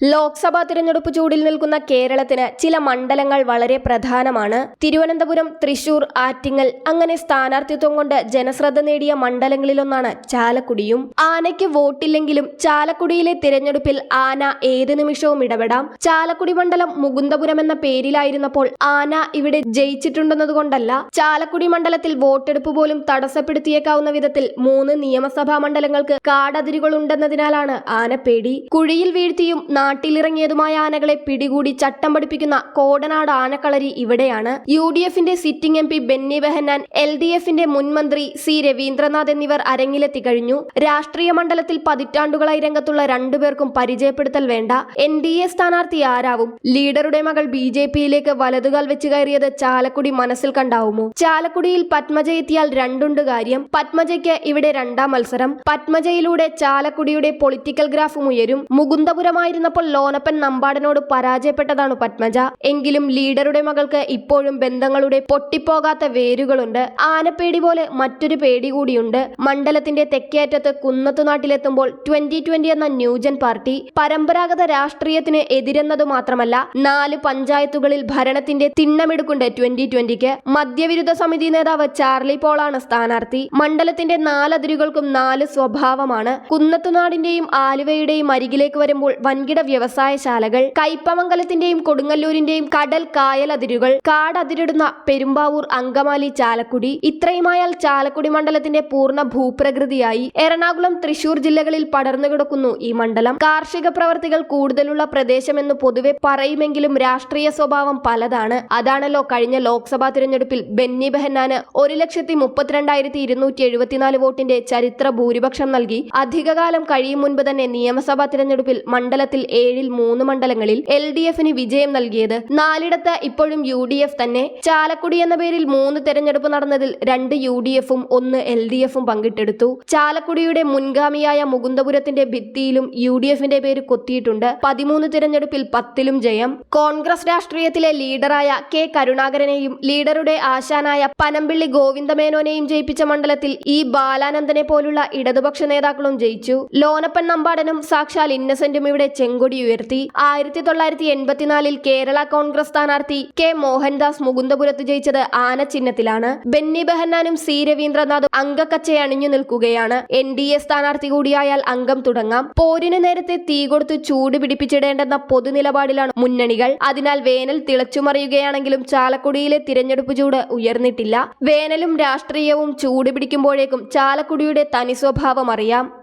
ലോക്സഭാ തിരഞ്ഞെടുപ്പ് ചൂടിൽ നിൽക്കുന്ന കേരളത്തിന് ചില മണ്ഡലങ്ങൾ വളരെ പ്രധാനമാണ്. തിരുവനന്തപുരം തൃശൂർ ആറ്റിങ്ങൽ അങ്ങനെ സ്ഥാനാർത്ഥിത്വം കൊണ്ട് ജനശ്രദ്ധ നേടിയ മണ്ഡലങ്ങളിലൊന്നാണ് ചാലക്കുടിയും. ആനയ്ക്ക് വോട്ടില്ലെങ്കിലും ചാലക്കുടിയിലെ തിരഞ്ഞെടുപ്പിൽ ആന ഏത് നിമിഷവും ഇടപെടാം. ചാലക്കുടി മണ്ഡലം മുകുന്ദപുരം എന്ന പേരിലായിരുന്നപ്പോൾ ആന ഇവിടെ ജയിച്ചിട്ടുണ്ടെന്നതുകൊണ്ടല്ല ചാലക്കുടി മണ്ഡലത്തിൽ വോട്ടെടുപ്പ് പോലും തടസ്സപ്പെടുത്തിയേക്കാവുന്ന വിധത്തിൽ മൂന്ന് നിയമസഭാ മണ്ഡലങ്ങൾക്ക് കാടതിരുകളുണ്ടെന്നതിനാലാണ് പേടി കുഴിയിൽ വീഴ്ത്തിയും നാട്ടിലിറങ്ങിയതുമായ ആനകളെ പിടികൂടി ചട്ടം പഠിപ്പിക്കുന്ന കോടനാട് ആനക്കളരി ഇവിടെയാണ്. യു ഡി എഫിന്റെ sitting M P Benny Behanan L D എഫിന്റെ മുൻമന്ത്രി സി രവീന്ദ്രനാഥ് എന്നിവർ അരങ്ങിലെത്തി കഴിഞ്ഞു. രാഷ്ട്രീയ മണ്ഡലത്തിൽ പതിറ്റാണ്ടുകളായി രംഗത്തുള്ള രണ്ടുപേർക്കും പരിചയപ്പെടുത്തൽ വേണ്ട. എൻ ഡി എ സ്ഥാനാർത്ഥി ആരാവും? ലീഡറുടെ മകൾ ബി ജെ പിയിലേക്ക് വലതുകാൽ വെച്ച് കയറിയത് ചാലക്കുടി മനസ്സിൽ കണ്ടാവുമോ? ചാലക്കുടിയിൽ പത്മജ എത്തിയാൽ രണ്ടുണ്ട് കാര്യം. പത്മജയ്ക്ക് ഇവിടെ രണ്ടാം മത്സരം. പത്മജയിലൂടെ ചാലക്കുടിയുടെ പൊളിറ്റിക്കൽ ഗ്രാഫും ഉയരും. മുകുന്ദപുരമായിരുന്നപ്പോൾ ലോനപ്പൻ നമ്പാടനോട് പരാജയപ്പെട്ടതാണ് പത്മജ. എങ്കിലും ലീഡറുടെ മകൾക്ക് ഇപ്പോഴും ബന്ധങ്ങളുടെ പൊട്ടിപ്പോകാത്ത വേരുകളുണ്ട്. ആനപ്പേടി പോലെ മറ്റൊരു പേടി കൂടിയുണ്ട്. മണ്ഡലത്തിന്റെ തെക്കേറ്റത്ത് കുന്നത്തുനാട്ടിലെത്തുമ്പോൾ ട്വന്റി ട്വന്റി എന്ന ന്യൂജൻ പാർട്ടി പരമ്പരാഗത രാഷ്ട്രീയത്തിന് എതിരെന്നതു മാത്രമല്ല നാല് പഞ്ചായത്തുകളിൽ ഭരണത്തിന്റെ തിണ്ണമെടുക്കുണ്ട് ട്വന്റി ട്വന്റിക്ക്. മദ്യവിരുദ്ധ സമിതി നേതാവ് ചാർലി പോളാണ് സ്ഥാനാർത്ഥി. മണ്ഡലത്തിന്റെ നാലതിരുകൾക്കും നാല് സ്വഭാവമാണ്. കുന്നത്തുനാടിന്റെയും ആലുവയുടെയും അരികിലേക്ക് വരുമ്പോൾ വൻകിട വ്യവസായശാലകൾ കയ്പമംഗലത്തിന്റെയും കൊടുങ്ങല്ലൂരിന്റെയും കടൽ കായൽ അതിരുകൾ കാടതിരിടുന്ന പെരുമ്പാവൂർ അങ്കമാലി ചാലക്കുടി ഇത്രയുമായാൽ ചാലക്കുടി മണ്ഡലത്തിന്റെ പൂർണ ഭൂപ്രകൃതിയായി എറണാകുളം തൃശൂർ ജില്ലകളിൽ പടർന്നുകിടക്കുന്നു ഈ മണ്ഡലം. കാർഷിക പ്രവർത്തികൾ കൂടുതലുള്ള പ്രദേശമെന്ന് പൊതുവെ പറയുമെങ്കിലും രാഷ്ട്രീയ സ്വഭാവം പലതാണ്. അതാണല്ലോ കഴിഞ്ഞ ലോക്സഭാ തിരഞ്ഞെടുപ്പിൽ ബെന്നി ബെഹന്നാന് ഒരു ലക്ഷത്തി മുപ്പത്തിരണ്ടായിരത്തി ഇരുന്നൂറ്റി എഴുപത്തിനാല് വോട്ടിന്റെ ചരിത്ര ഭൂരിപക്ഷം നൽകി. അധികകാലം കഴിയും മുൻപ് തന്നെ നിയമസഭാ തിരഞ്ഞെടുപ്പിൽ മണ്ഡലത്തിൽ ഏഴിൽ മൂന്ന് മണ്ഡലങ്ങളിൽ എൽ ഡി എഫിന് വിജയം നൽകിയത്. നാലിടത്ത് ഇപ്പോഴും യു ഡി എഫ് തന്നെ. ചാലക്കുടി എന്ന പേരിൽ മൂന്ന് തെരഞ്ഞെടുപ്പ് നടന്നതിൽ രണ്ട് യു ഡി എഫും ഒന്ന് എൽ ഡി എഫും പങ്കിട്ടെടുത്തു. ചാലക്കുടിയുടെ മുൻഗാമിയായ മുകുന്ദപുരത്തിന്റെ ഭിത്തിയിലും യു ഡി എഫിന്റെ പേര് കൊത്തിയിട്ടുണ്ട്. പതിമൂന്ന് തിരഞ്ഞെടുപ്പിൽ പത്തിലും ജയം. കോൺഗ്രസ് രാഷ്ട്രീയത്തിലെ ലീഡറായ കെ കരുണാകരനെയും ലീഡറുടെ ആശാനായ പനമ്പിള്ളി ഗോവിന്ദമേനോനെയും ജയിപ്പിച്ച മണ്ഡലത്തിൽ ഇ ബാലാനന്ദനെ പോലുള്ള ഇടതുപക്ഷ നേതാക്കളും ജയിച്ചു. ലോനപ്പൻ നമ്പാടനും സാക്ഷാൽ ഇന്നസെന്റും ഇവിടെ ചെങ്കൊടി ഉയർത്തി ആയിരത്തി തൊള്ളായിരത്തി എൺപത്തിനാലിൽ കേരള കോൺഗ്രസ് സ്ഥാനാർത്ഥി കെ മോഹൻദാസ് മുകുന്ദപുരത്ത് ജയിച്ചത് ആന ചിഹ്നത്തിലാണ്. ബെന്നി ബെഹന്നാനും സി രവീന്ദ്രനാഥും അംഗക്കച്ച അണിഞ്ഞു നിൽക്കുകയാണ്. എൻ ഡി എ സ്ഥാനാർത്ഥി കൂടിയായാൽ അംഗം തുടങ്ങാം. പോരിന് നേരത്തെ തീ കൊടുത്ത് ചൂട് പിടിപ്പിച്ചിടേണ്ടെന്ന പൊതുനിലപാടിലാണ് മുന്നണികൾ. അതിനാൽ വേനൽ തിളച്ചുമറിയുകയാണെങ്കിലും ചാലക്കുടിയിലെ തിരഞ്ഞെടുപ്പ് ചൂട് ഉയർന്നിട്ടില്ല. വേനലും രാഷ്ട്രീയവും ചൂട് പിടിക്കുമ്പോഴേക്കും ചാലക്കുടിയുടെ തനി സ്വഭാവം അറിയാം.